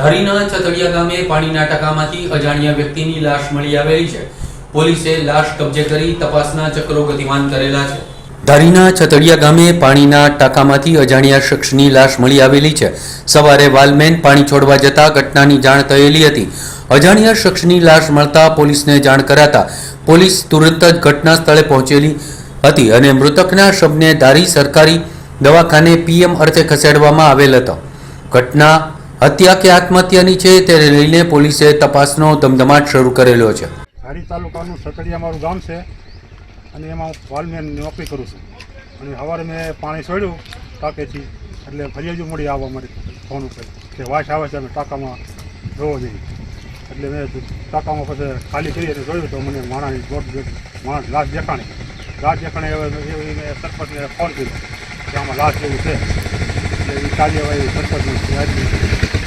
ધારીના ચતડિયા ગામે પાણીના ટાંકામાંથી અજાણ્યા વ્યક્તિની લાશ મળી આવેલી છે. પોલીસે લાશ કબજે કરી તપાસના ચક્રો ગતિમાન કરેલા છે. ધારીના ચતડિયા ગામે પાણીના ટાંકામાંથી અજાણ્યા શખ્સની લાશ મળી આવેલી છે. સવારે વાલમેન પાણી છોડવા જતા ઘટનાની જાણ થયેલી હતી. અજાણ્યા શખ્સની લાશ મળતા પોલીસને જાણ કરાતા પોલીસ તુરંત જ ઘટના સ્થળે પહોંચેલી હતી અને મૃતકના શબને ધારી સરકારી દવાખાને પીએમ અર્થે ખસેડવામાં આવેલ હતો. ઘટના હત્યા કે આત્મહત્યાની છે તેને લઈને પોલીસે તપાસનો ધમધમાટ શરૂ કરેલો છે. ધારી તાલુકાનું સકડિયા મારું ગામ છે અને એમાં હું વાલમેન નોકરી કરું છું. અને સવારે મેં પાણી છોડ્યું ટાંકેથી એટલે ફરિયાજો મળી આવવા મારી ફોન ઉપર. કે વાસ આવે છે, અમે ટાંકામાં જોવો જોઈએ એટલે મેં ટાંકામાં પછી ખાલી કરી અને જોયું તો મને માણાની દોઢ માણસ લાશ દેખાણી. લાશ દેખાણી હવે સરપંચને ફોન કર્યો કે આમાં લાશ જેવું છે? કાર્યવાહી સરપંચની